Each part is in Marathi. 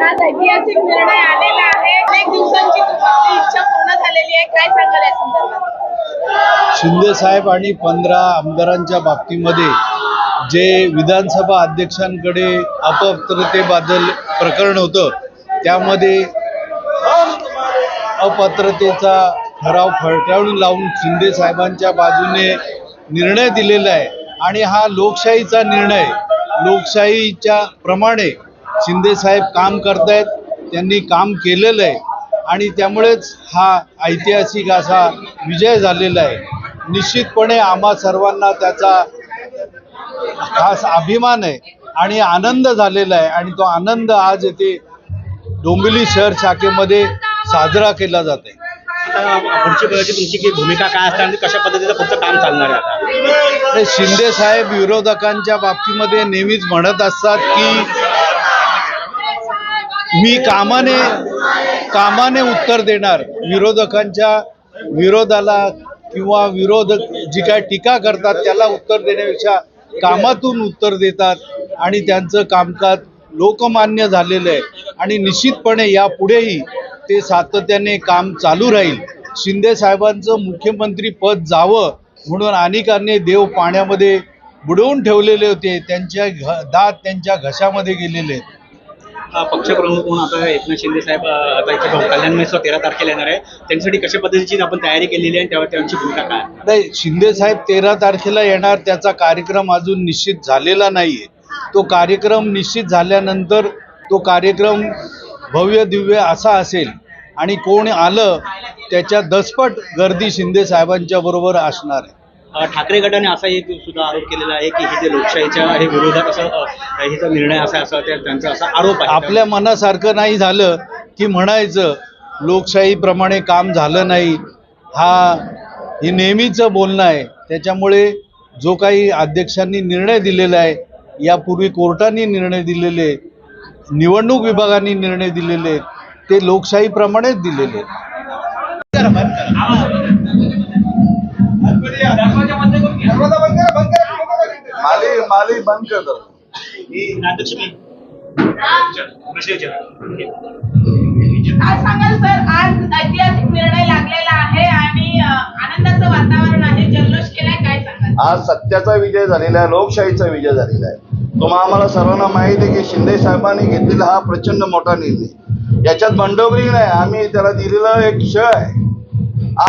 आज ऐतिहासिक निर्णय आलेला आहे. अनेक दिवसांची तुमची इच्छा पूर्ण झालेली आहे. काय सांगाल या संदर्भात? शिंदे साहेब आणि पंधरा आमदारांच्या बाबतीमध्ये जे विधानसभा अध्यक्षांकडे अपत्रतेबद्दल प्रकरण होतं त्यामध्ये अपात्रतेचा ठराव फळटावून लावून शिंदे साहेबांच्या बाजूने निर्णय दिलेला आहे. आणि हा लोकशाहीचा निर्णय लोकशाहीच्या प्रमाणे शिंदे साहेब काम करतायत त्यांनी काम केलेलं आहे. आणि त्यामुळेच हा ऐतिहासिक असा विजय झालेला आहे. निश्चितपणे आम्हा सर्वांना त्याचा खास अभिमान आहे आणि आनंद झालेला आहे. आणि तो आनंद आज येथे डोंबिवली शहर शाखेमध्ये साजरा केला जात आहे. पुढची तुमची की भूमिका काय असणार आणि कशा पद्धतीचं पुढचं काम चालणार आहे शिंदे साहेब विरोधकांच्या बाबतीमध्ये नेहमीच म्हणत असतात की मी कामाने कामाने उत्तर देणार. विरोधकांच्या विरोधाला किंवा विरोधक जी काय टीका करतात त्याला उत्तर देण्यापेक्षा कामातून उत्तर देतात आणि त्यांचं कामकाज लोकमान्य झालेलं आहे. आणि निश्चितपणे यापुढेही ते सातत्याने काम चालू राहील. शिंदे साहेबांचं मुख्यमंत्री पद जावं म्हणून अनेकांनी देव पाण्यामध्ये बुडवून ठेवलेले होते. त्यांच्या घ दात त्यांच्या घशामध्ये गेलेले आहेत. पक्षप्रमुख म्हणून आता एकनाथ शिंदे साहेब आता इथे कल्याण तेरा तारखेला येणार आहे. त्यांच्यासाठी कशा पद्धतीची आपण तयारी केलेली आहे त्यावर त्यांची भूमिका काय नाही शिंदे साहेब तेरा तारखेला येणार त्याचा कार्यक्रम अजून निश्चित झालेला नाहीये. तो कार्यक्रम निश्चित झाल्यानंतर तो कार्यक्रम भव्य दिव्य असा असेल आणि कोण आलं त्याच्या दसपट गर्दी शिंदे साहेबांच्या बरोबर असणार आहे. ठाकरे गटाने असा एक सुद्धा आरोप केलेला आहे की हे जे लोकशाहीच्या हे विरोधात असं अ, निर्णय असा असा त्यांचा असा आरोप आहे. आपल्या मनासारखं नाही झालं की म्हणायचं लोकशाहीप्रमाणे काम झालं नाही. हा हे नेहमीचं बोलणं आहे. त्याच्यामुळे जो काही अध्यक्षांनी निर्णय दिलेला आहे यापूर्वी कोर्टाने निर्णय दिलेले निवडणूक विभागाने निर्णय दिलेले ते लोकशाहीप्रमाणेच दिलेले माली बंद कर दो। अध्यक्ष मी काय सांगाल सर आज ऐतिहासिक निर्णय लागलेला आहे आणि अ, आनंदाचं वातावरण आहे. जल्लोष केलाय काय सांगाल? आज सत्याचा विजय झालेला आहे लोकशाहीचा विजय झालेला आहे. तुम्हा आम्हाला सर्वांना माहिती आहे की शिंदे साहेबांनी घेतलेला हा प्रचंड मोठा निर्णय. याच्यात बंडोबरी नाही आम्ही त्याला दिलेला एक क्षय आहे.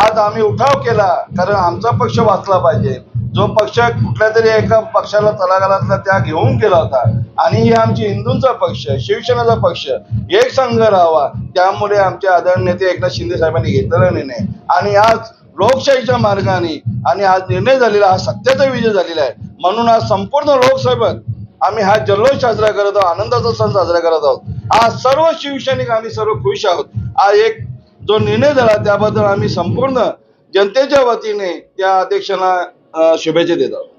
आज आम्ही उठाव केला कारण आमचा पक्ष वाचला पाहिजे. जो पक्ष कुठल्या तरी एका पक्षाला तलागालातला त्या घेऊन गेला होता. आणि ही आमची हिंदूंचा पक्ष शिवसेनेचा पक्ष एक संघ राहावा. त्यामुळे आमचे आदरणीय नेते एकनाथ शिंदे साहेबांनी घेतलेला निर्णय. आणि आज लोकशाहीच्या मार्गाने आणि आज निर्णय झालेला हा सत्याचा विजय झालेला आहे. म्हणून आज संपूर्ण लोकसभेत आम्ही हा जल्लोष साजरा करत आहोत आनंदाचा सण साजरा करत आहोत. आज सर्व शिवसैनिक आम्ही सर्व खुश आहोत. आज एक जो निर्णय झाला त्याबद्दल आम्ही संपूर्ण जनतेच्या वतीने त्या अध्यक्षांना अं, शुभेच्छा देत आहोत